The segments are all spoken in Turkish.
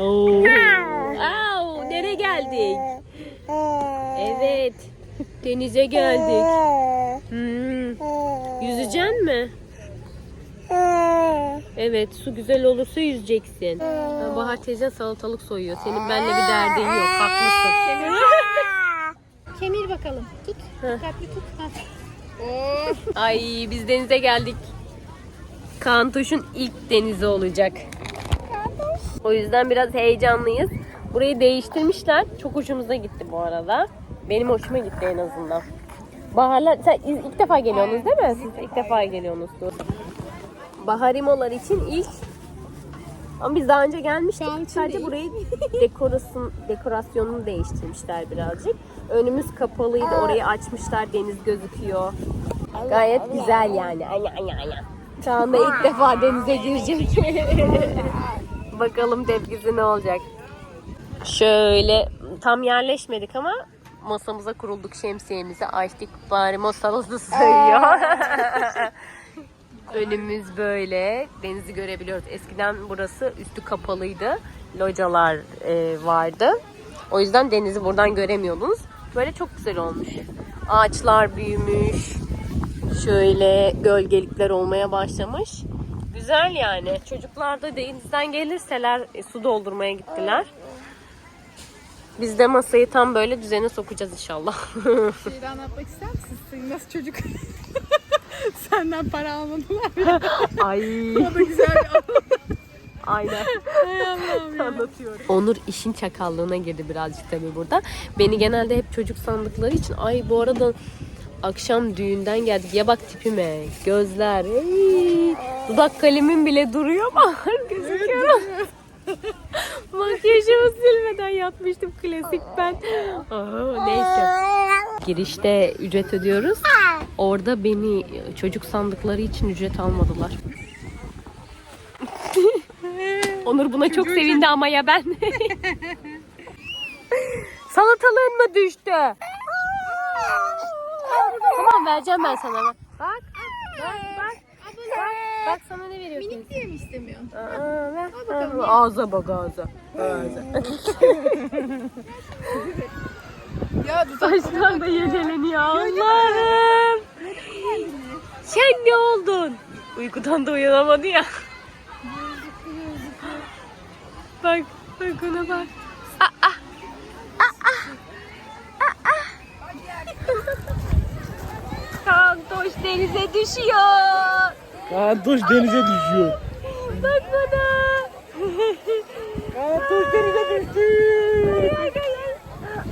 Oo. Au, nereye geldik? Evet. Denize geldik. Hmm. Yüzeceksin mi? Evet, su güzel olursa yüzeceksin. Ha, Bahar teyzen salatalık soyuyor. Senin benimle bir derdin yok. Haklısın. Kemir bakalım. Tut. Dikkatli tut. Ha. Ay biz denize geldik. Kantuş'un ilk denizi olacak. O yüzden biraz heyecanlıyız. Burayı değiştirmişler. Çok hoşumuza gitti bu arada. Benim hoşuma gitti en azından. Baharlar, sen ilk defa geliyorsunuz değil mi? Siz ilk defa geliyorsunuz. Baharimolar için ilk ama biz daha önce gelmiştik. İçin Sadece burayı dekorasyon, dekorasyonunu değiştirmişler birazcık. Önümüz kapalıydı. Orayı açmışlar. Deniz gözüküyor. Gayet güzel yani. Anya anya anya. Şu anda ilk defa denize girecek. Bakalım tepkisi ne olacak. Şöyle tam yerleşmedik ama masamıza kurulduk şemsiyemizi açtık. Bari masamızı sayıyor. Önümüz böyle. Denizi görebiliyoruz. Eskiden burası üstü kapalıydı. Localar e, vardı. O yüzden denizi buradan göremiyordunuz. Böyle çok güzel olmuş. Ağaçlar büyümüş. Şöyle gölgelikler olmaya başlamış. Güzel yani. Çocuklar da denizden gelirseler e, su doldurmaya gittiler. Biz de masayı tam böyle düzene sokacağız inşallah. Şeyi de anlatmak ister misin? Senin nasıl çocuk? Senden para almadılar. Ay. O da güzel bir anı. Aynen. Hay Allah'ım ya. anlatıyorum. Onur işin çakallığına girdi birazcık tabii burada. Beni genelde hep çocuk sandıkları için ay bu arada akşam düğünden geldik. Ya bak tipime, gözler, ey, dudak kalemim bile duruyor mu? Gözüküyor. Makyajımı silmeden yatmıştım klasik ben. Aa, neyse. Girişte ücret ödüyoruz. Orada beni çocuk sandıkları için ücret almadılar. Onur buna çok sevindi ama ya ben. Salatalığın mı düştü? Vereceğim ben sana. Bak. Bak. Bak. Bak. Bak, bak sana ne veriyorsun? Minik diye mi istemiyorsun? Aa, ver. bakalım. Ağza bak ağza. Ağza. Ya Saçlar da yedeleniyor Allah'ım. Sen ne oldun? Uykudan da uyanamadı ya. Bak, bak ona bak. Aa, aa. Aa, aa. Aa. Kantoş denize düşüyor. Kantoş denize düşüyor. Bak bana. Kantoş denize düştü. Ay ay ay.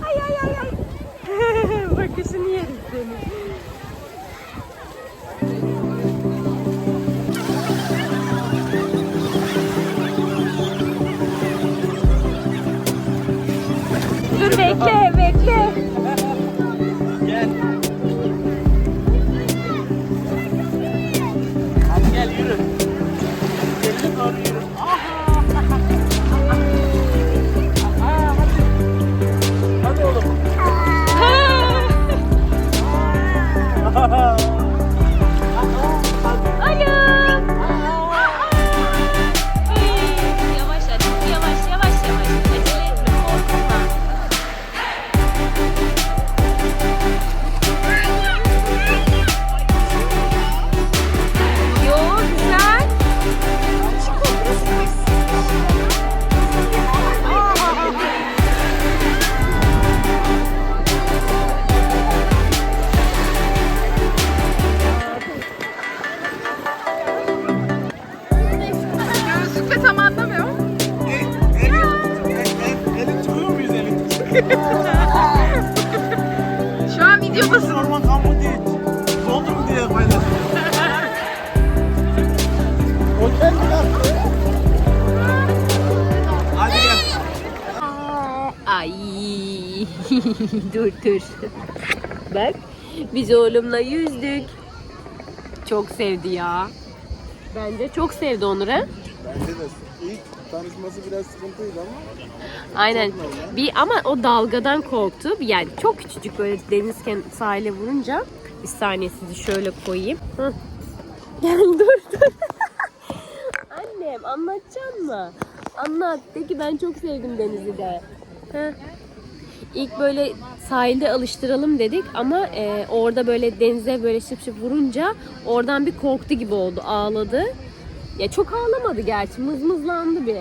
Ay ay. Bakışını yeriz seni. Dur bekle bekle. Oh. dur dur. Bak biz oğlumla yüzdük. Çok sevdi ya. Bence çok sevdi Onur ha. Bence de ilk tanışması biraz sıkıntıydı ama Aynen. Bir ama o dalgadan korktu. Yani çok küçücük böyle deniz sahile vurunca. Bir saniye sizi şöyle koyayım. Hı. Gel dur dur. Annem anlatacağım mı? Anlat. De ki ben çok sevdim denizi de. Heh. İlk böyle sahilde alıştıralım dedik ama e, orada böyle denize böyle şıp şıp vurunca oradan bir korktu gibi oldu. Ağladı. Ya çok ağlamadı gerçi. Mızmızlandı bir.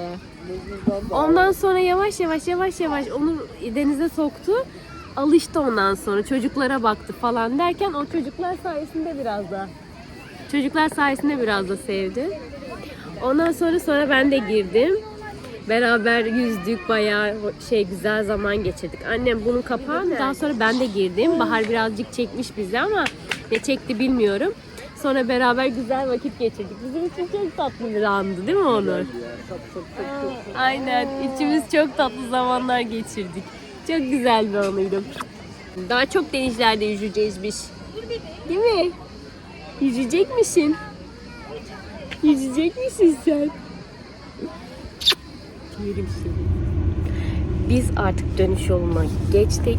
Ondan sonra yavaş yavaş yavaş yavaş onu denize soktu. Alıştı ondan sonra çocuklara baktı falan derken o çocuklar sayesinde biraz da çocuklar sayesinde biraz da sevdi. Ondan sonra sonra ben de girdim. Beraber yüzdük bayağı şey güzel zaman geçirdik. Annem bunun kapağını daha sonra ben de girdim. Bahar birazcık çekmiş bizi ama ne çekti bilmiyorum. Sonra beraber güzel vakit geçirdik. Bizim için çok tatlı bir andı değil mi Onur? Aynen. İçimiz çok tatlı zamanlar geçirdik. Çok güzel bir anıydı. Daha çok denizlerde yüzeceğiz biz. Değil mi? Yüzecek misin? Yüzecek misin sen? Yerim. Biz artık dönüş yoluna geçtik.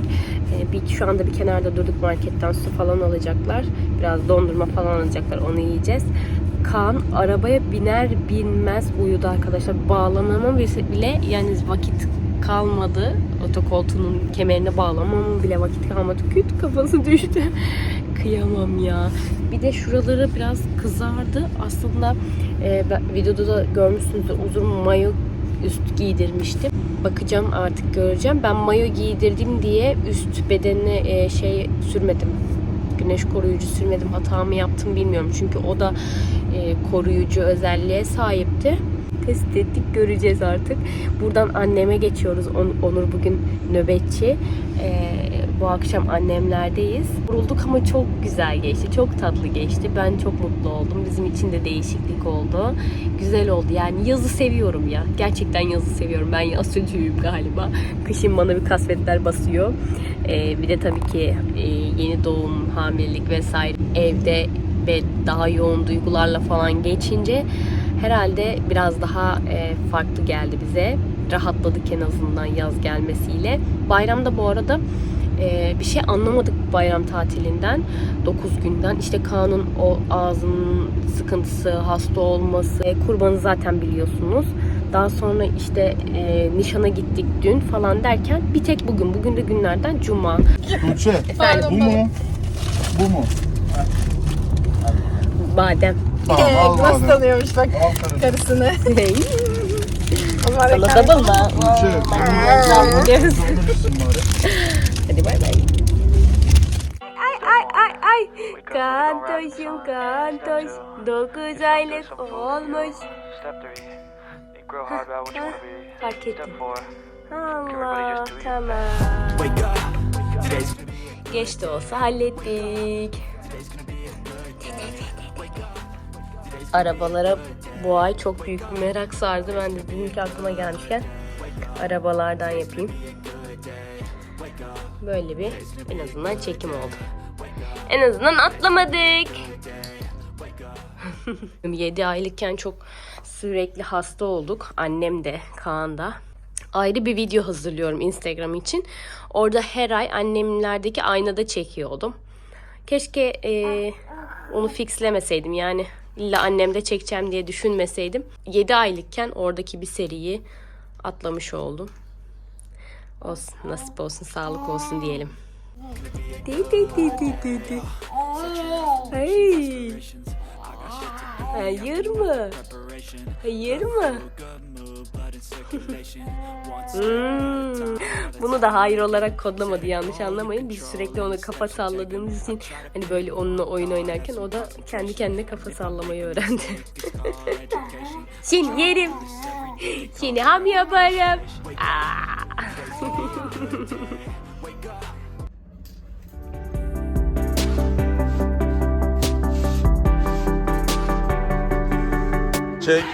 Ee, bir, şu anda bir kenarda durduk marketten su falan alacaklar. Biraz dondurma falan alacaklar onu yiyeceğiz. Kaan arabaya biner binmez uyudu arkadaşlar. Bağlamama bile yani vakit kalmadı. Otokoltuğunun kemerine bağlamama bile vakit kalmadı. Küt kafası düştü. Kıyamam ya. Bir de şuraları biraz kızardı. Aslında e, videoda da görmüşsünüzdür uzun mayo üst giydirmiştim. Bakacağım artık göreceğim. Ben mayo giydirdim diye üst bedenine e, şey sürmedim. Güneş koruyucu sürmedim. Hata mı yaptım bilmiyorum. Çünkü o da e, koruyucu özelliğe sahipti. Test ettik göreceğiz artık. Buradan anneme geçiyoruz. On- Onur bugün nöbetçi. E, bu akşam annemlerdeyiz. Vurulduk ama çok güzel geçti. Çok tatlı geçti. Ben çok mutlu oldum. Bizim için de değişiklik oldu. Güzel oldu. Yani yazı seviyorum ya. Gerçekten yazı seviyorum. Ben yaz çocuğuyum galiba. Kışın bana bir kasvetler basıyor. E, bir de tabii ki e, yeni doğum, hamilelik vesaire evde ve daha yoğun duygularla falan geçince herhalde biraz daha e, farklı geldi bize. Rahatladık en azından yaz gelmesiyle. Bayramda bu arada e, bir şey anlamadık bayram tatilinden. 9 günden. İşte Kaan'ın o ağzının sıkıntısı, hasta olması, e, kurbanı zaten biliyorsunuz. Daha sonra işte e, nişana gittik dün falan derken bir tek bugün. Bugün de günlerden cuma. Tuğçe, Efendim bu mu? Bu mu? badem. Tamam, al Nasıl tanıyormuş bak Al karısı. karısını. O zaman Salata reklam- bulla. Tuğçe, Biliyoruz. Sormuşsun bari. Ay. Kantoşum kantoş. Dokuz aylık olmuş. Fark Allah tamam. Geç de olsa hallettik. Arabalara bu ay çok büyük bir merak sardı. Ben de ki aklıma gelmişken arabalardan yapayım. Böyle bir en azından çekim oldu. En azından atlamadık. 7 aylıkken çok sürekli hasta olduk. Annem de, Kaan da. Ayrı bir video hazırlıyorum Instagram için. Orada her ay annemlerdeki aynada çekiyordum. Keşke e, onu fixlemeseydim yani illa annemde çekeceğim diye düşünmeseydim. 7 aylıkken oradaki bir seriyi atlamış oldum. Olsun, nasip olsun, sağlık olsun diyelim. Di di di di di. Hey. Hayır mı? Hayır mı? Hmm. Bunu da hayır olarak kodlamadı yanlış anlamayın. Biz sürekli ona kafa salladığımız için hani böyle onunla oyun oynarken o da kendi kendine kafa sallamayı öğrendi. Şimdi yerim. Şimdi ham yaparım. Çek.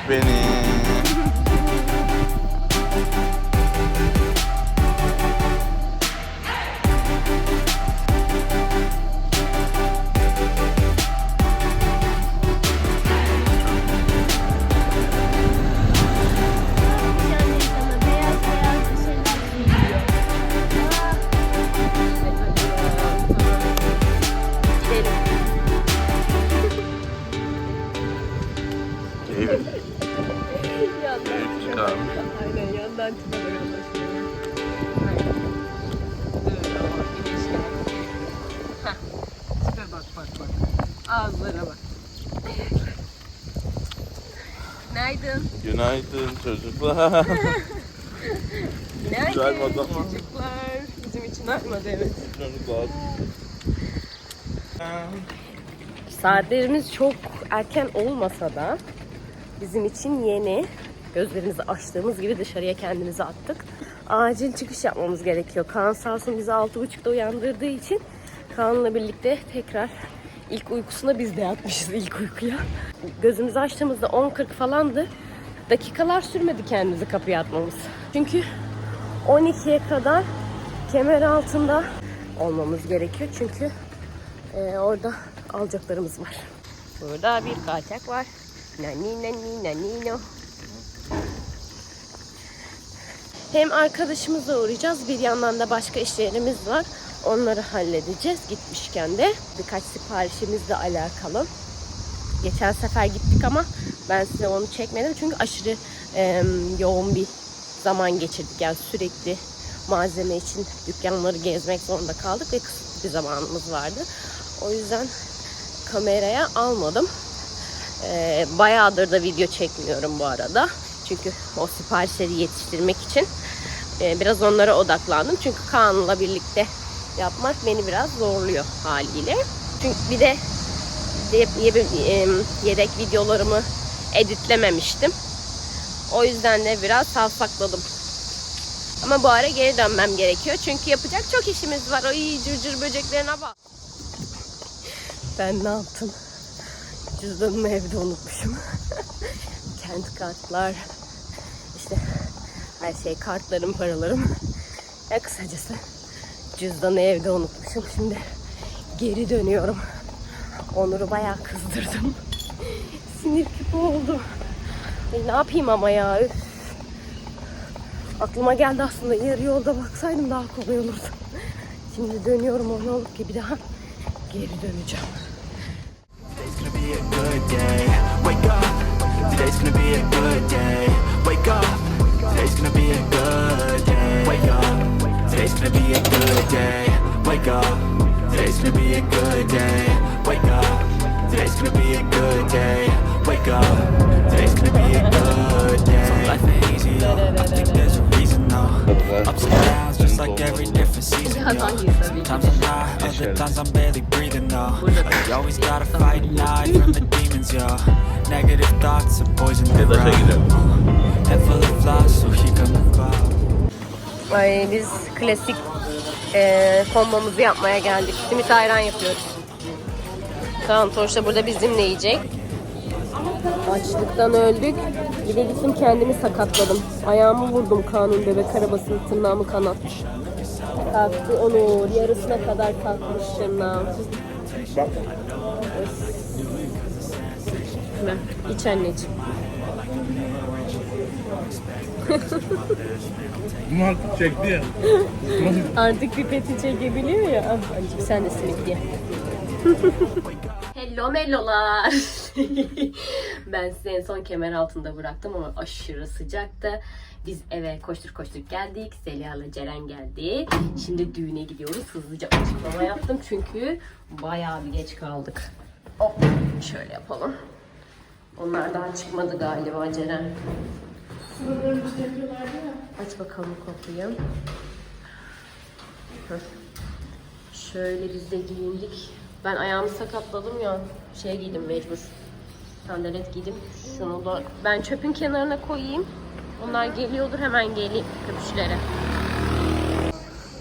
Çocuklar. Güzel bak ama. çocuklar. Bizim için armadı evet. çocuklar. Saatlerimiz çok erken olmasa da bizim için yeni. Gözlerimizi açtığımız gibi dışarıya kendimizi attık. Acil çıkış yapmamız gerekiyor. Kaan sağ olsun bizi 6.30'da uyandırdığı için Kaan'la birlikte tekrar ilk uykusuna biz de yatmışız ilk uykuya. Gözümüzü açtığımızda 10.40 falandı. Dakikalar sürmedi kendimizi kapıya atmamız. Çünkü 12'ye kadar kemer altında olmamız gerekiyor. Çünkü ee, orada alacaklarımız var. Burada bir kaçak var. Nani nani nani no. Hem arkadaşımızla uğrayacağız. Bir yandan da başka işlerimiz var. Onları halledeceğiz gitmişken de. Birkaç siparişimizle alakalı. Geçen sefer gittik ama ben size onu çekmedim. Çünkü aşırı em, yoğun bir zaman geçirdik. Yani sürekli malzeme için dükkanları gezmek zorunda kaldık ve kısıtlı bir zamanımız vardı. O yüzden kameraya almadım. Ee, bayağıdır da video çekmiyorum bu arada. Çünkü o siparişleri yetiştirmek için e, biraz onlara odaklandım. Çünkü Kaan'la birlikte yapmak beni biraz zorluyor haliyle. Çünkü bir de de- ye- e, yedek videolarımı editlememiştim. O yüzden de biraz savsakladım. Ama bu ara geri dönmem gerekiyor. Çünkü yapacak çok işimiz var. Ay cırcır böceklerine bak. Ben ne yaptım? Cüzdanımı evde unutmuşum. Kent kartlar, işte her şey kartlarım, paralarım. Ya kısacası cüzdanı evde unutmuşum. Şimdi geri dönüyorum. Onur'u bayağı kızdırdım. Sinir küpü oldu. Ay, ne yapayım ama ya. üf. Aklıma geldi aslında yarı yolda baksaydım daha kolay olurdu. Şimdi dönüyorum o ne olur ki bir daha geri döneceğim. Today's gonna be a good day. Gonna be a good day. Wake up. Today's gonna be a good day. So life ain't easy, yo. I think there's a reason, though. Ups and downs, just like every different season, yo. Sometimes I'm high, other times I'm barely breathing, though. Like you always gotta fight and hide from the demons, yo. Negative thoughts are poison the gidelim. Head full of flies, so here come the clouds. Ay, biz klasik eee kombomuzu yapmaya geldik. Simit ayran yapıyoruz. Kaan Toş da burada bizimle yiyecek. Açlıktan öldük. Bir de gittim kendimi sakatladım. Ayağımı vurdum Kaan'ın bebek arabasının tırnağımı kanatmış. Kalktı Onur. Yarısına kadar kalkmış tırnağım. Bak. Hemen iç anneciğim. Bunu artık çekti ya. Artık pipeti çekebiliyor ya. Ah, sen de simit ye. Hello melolar. ben sizi en son kemer altında bıraktım ama aşırı sıcaktı. Biz eve koştur koştur geldik. Zeliha'la Ceren geldi. Şimdi düğüne gidiyoruz. Hızlıca açıklama yaptım çünkü bayağı bir geç kaldık. Hop şöyle yapalım. Onlar daha çıkmadı galiba Ceren. Aç bakalım kapıyı. Şöyle biz de giyindik. Ben ayağımı sakatladım ya. Şey giydim mecbur. Sandalet giydim. Şunu da ben çöpün kenarına koyayım. Onlar geliyordur hemen geleyim köpüşlere.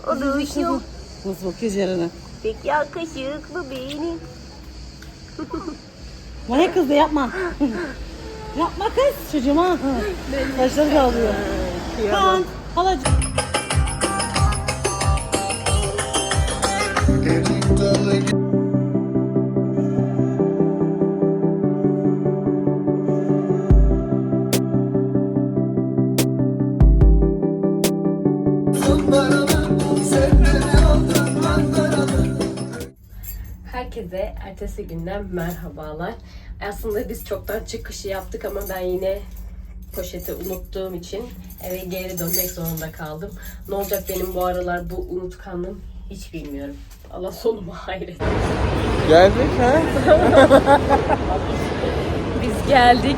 O duyuyor. Nasıl bakıyoruz yarına? Pek yakışıklı benim. Manyak kız da yapma. yapma kız çocuğuma. Saçları kalıyor. Kaan, halacığım. Herkese ertesi günden merhabalar. Aslında biz çoktan çıkışı yaptık ama ben yine poşeti unuttuğum için eve geri dönmek zorunda kaldım. Ne olacak benim bu aralar bu unutkanlığım hiç bilmiyorum. Allah sonumu hayret. Geldik ha? Biz geldik.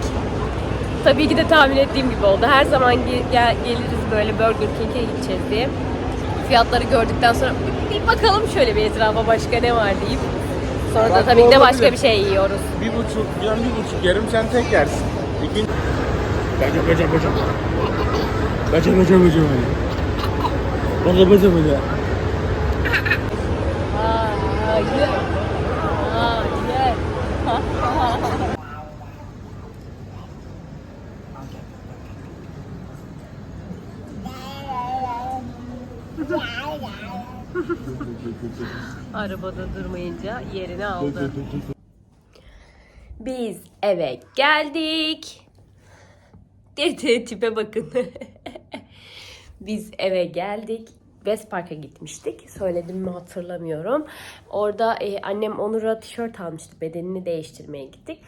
Tabii ki de tahmin ettiğim gibi oldu. Her zaman ge- gel- geliriz böyle Burger King'e gideceğiz diye. Fiyatları gördükten sonra bir bakalım şöyle bir etrafa başka ne var deyip. Sonra da tabii ki de başka bir şey yiyoruz. Bir buçuk, yan bir buçuk yarım sen tek yersin. İkinci... Baca baca baca. Baca baca baca baca. Baca baca baca. Hayır. Hayır. Arabada durmayınca yerini aldı. Biz eve geldik. Dede tipe bakın. Biz eve geldik. West Park'a gitmiştik. Söyledim mi hatırlamıyorum. Orada e, annem Onur'a tişört almıştı. Bedenini değiştirmeye gittik.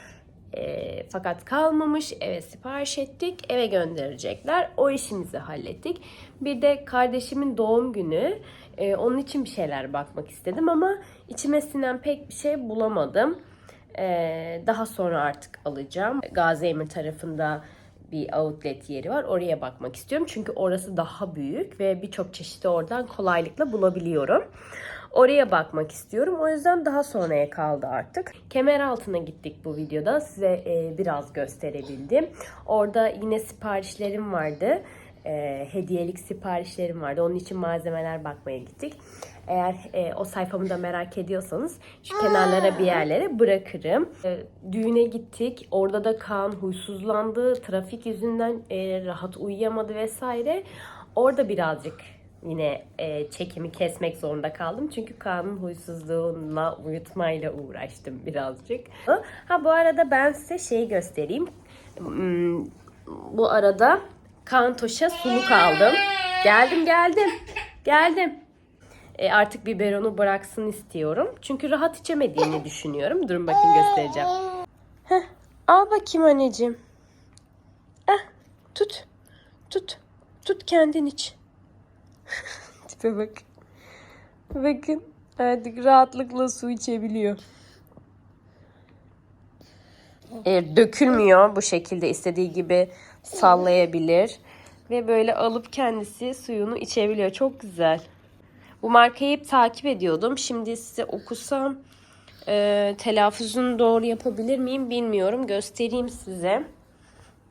E, fakat kalmamış. Eve sipariş ettik. Eve gönderecekler. O işimizi hallettik. Bir de kardeşimin doğum günü. E, onun için bir şeyler bakmak istedim ama içime sinen pek bir şey bulamadım. Ee, daha sonra artık alacağım. Gaziemir tarafında bir outlet yeri var. Oraya bakmak istiyorum. Çünkü orası daha büyük ve birçok çeşidi oradan kolaylıkla bulabiliyorum. Oraya bakmak istiyorum. O yüzden daha sonraya kaldı artık. Kemer altına gittik bu videoda. Size e, biraz gösterebildim. Orada yine siparişlerim vardı. E, hediyelik siparişlerim vardı. Onun için malzemeler bakmaya gittik. Eğer e, o sayfamı da merak ediyorsanız şu kenarlara bir yerlere bırakırım. E, düğüne gittik. Orada da Kaan huysuzlandı. Trafik yüzünden e, rahat uyuyamadı vesaire. Orada birazcık yine e, çekimi kesmek zorunda kaldım. Çünkü Kaan'ın huysuzluğuna uyutmayla uğraştım birazcık. Ha bu arada ben size şeyi göstereyim. Hmm, bu arada Kantoş'a suluk aldım. Geldim geldim. Geldim. E, artık biberonu bıraksın istiyorum. Çünkü rahat içemediğini düşünüyorum. Durun bakın göstereceğim. Heh, al bakayım anneciğim. Ah, tut. Tut. Tut kendin iç. Tipe bak. Bakın artık rahatlıkla su içebiliyor. E, dökülmüyor bu şekilde istediği gibi sallayabilir. Ve böyle alıp kendisi suyunu içebiliyor. Çok güzel. Bu markayı hep takip ediyordum. Şimdi size okusam e, telaffuzunu doğru yapabilir miyim bilmiyorum. Göstereyim size.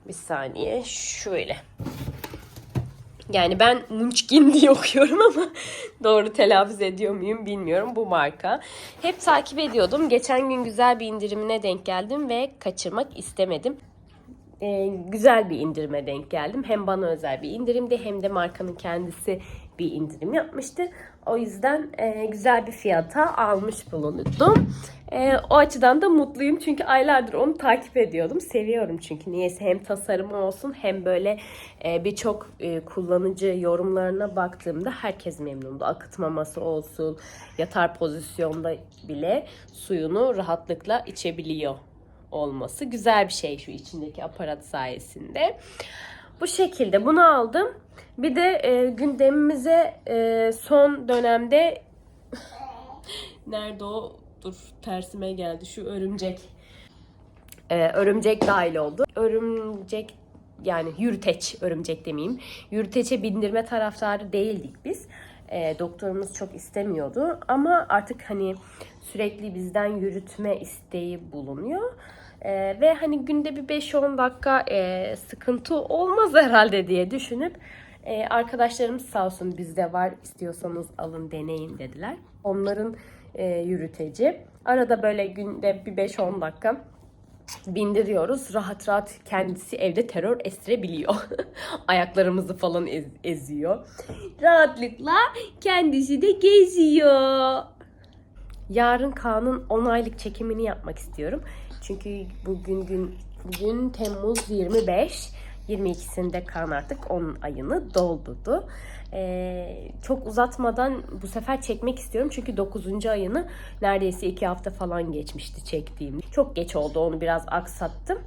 Bir saniye. Şöyle. Yani ben Munchkin diye okuyorum ama doğru telaffuz ediyor muyum bilmiyorum bu marka. Hep takip ediyordum. Geçen gün güzel bir indirimine denk geldim ve kaçırmak istemedim. Ee, güzel bir indirime denk geldim. Hem bana özel bir indirimdi hem de markanın kendisi bir indirim yapmıştı. O yüzden e, güzel bir fiyata almış bulundum. E, o açıdan da mutluyum çünkü aylardır onu takip ediyordum. Seviyorum çünkü niyeyse hem tasarımı olsun hem böyle e, birçok e, kullanıcı yorumlarına baktığımda herkes memnundu. Akıtmaması olsun, yatar pozisyonda bile suyunu rahatlıkla içebiliyor olması güzel bir şey şu içindeki aparat sayesinde. Bu şekilde bunu aldım. Bir de e, gündemimize e, son dönemde nerede o? Dur tersime geldi şu örümcek. E, örümcek dahil oldu. Örümcek yani yürüteç örümcek demeyeyim. Yürüteçe bindirme taraftarı değildik biz. E, doktorumuz çok istemiyordu ama artık hani sürekli bizden yürütme isteği bulunuyor. E, ve hani günde bir 5-10 dakika e, sıkıntı olmaz herhalde diye düşünüp e, arkadaşlarımız sağ olsun bizde var istiyorsanız alın deneyin dediler. Onların e, yürüteci. Arada böyle günde bir 5-10 dakika bindiriyoruz. Rahat rahat kendisi evde terör estirebiliyor. Ayaklarımızı falan ez- eziyor. Rahatlıkla kendisi de geziyor. Yarın Kaan'ın 10 aylık çekimini yapmak istiyorum. Çünkü bugün gün bugün Temmuz 25. 22'sinde Kaan artık 10 ayını doldurdu. Ee, çok uzatmadan bu sefer çekmek istiyorum. Çünkü 9. ayını neredeyse 2 hafta falan geçmişti çektiğim. Çok geç oldu onu biraz aksattım.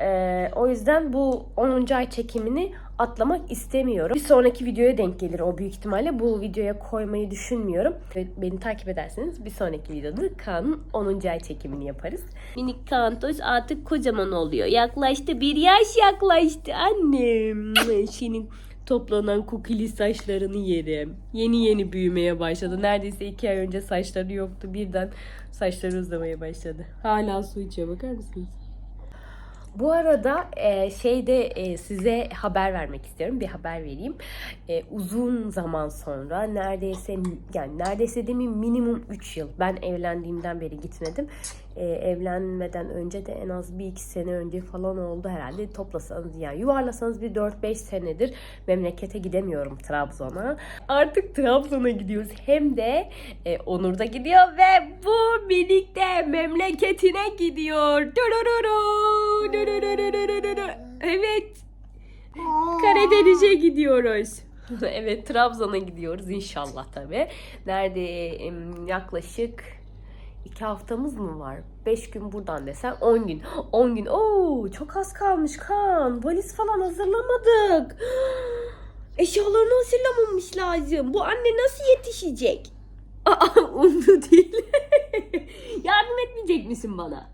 Ee, o yüzden bu 10. ay çekimini atlamak istemiyorum. Bir sonraki videoya denk gelir o büyük ihtimalle. Bu videoya koymayı düşünmüyorum. Ve beni takip ederseniz bir sonraki videoda Kaan'ın 10. ay çekimini yaparız. Minik Kaantoş artık kocaman oluyor. Yaklaştı. Bir yaş yaklaştı. Annem. Senin toplanan kukili saçlarını yerim. Yeni yeni büyümeye başladı. Neredeyse iki ay önce saçları yoktu. Birden saçları uzamaya başladı. Hala su içiyor. Bakar mısınız? Bu arada e, şeyde e, size haber vermek istiyorum. Bir haber vereyim. E, uzun zaman sonra neredeyse yani neredeyse demeyeyim minimum 3 yıl. Ben evlendiğimden beri gitmedim. E, evlenmeden önce de en az bir iki sene önce falan oldu herhalde. Toplasanız yani yuvarlasanız bir 4-5 senedir memlekete gidemiyorum Trabzon'a. Artık Trabzon'a gidiyoruz. Hem de e, Onur da gidiyor ve bu birlikte memleketine gidiyor. Evet. Karadeniz'e gidiyoruz. evet Trabzon'a gidiyoruz inşallah tabii. Nerede yaklaşık iki haftamız mı var? Beş gün buradan desen 10 gün. 10 gün. Oo çok az kalmış kan. Valiz falan hazırlamadık. Eşyalarını hazırlamamış lazım. Bu anne nasıl yetişecek? Aa, umdu değil. Yardım etmeyecek misin bana?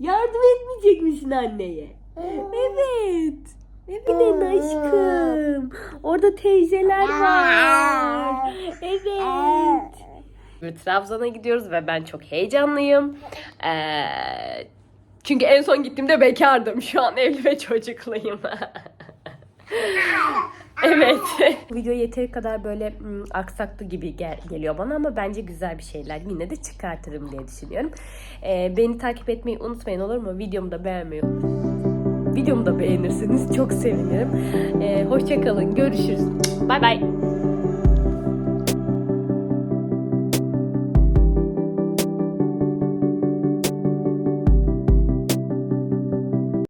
Yardım etmeyecek misin anneye? Evet. Evet aşkım. Orada teyzeler var. Evet. Trabzon'a gidiyoruz ve ben çok heyecanlıyım. Ee, çünkü en son gittiğimde bekardım. Şu an evli ve çocukluyum. evet. Video yeteri kadar böyle hmm, aksaklı gibi gel- geliyor bana ama bence güzel bir şeyler yine de çıkartırım diye düşünüyorum. Ee, beni takip etmeyi unutmayın olur mu? Videomu da beğenmeyi Videomu da beğenirseniz çok sevinirim. Ee, Hoşçakalın. Görüşürüz. Bay bay.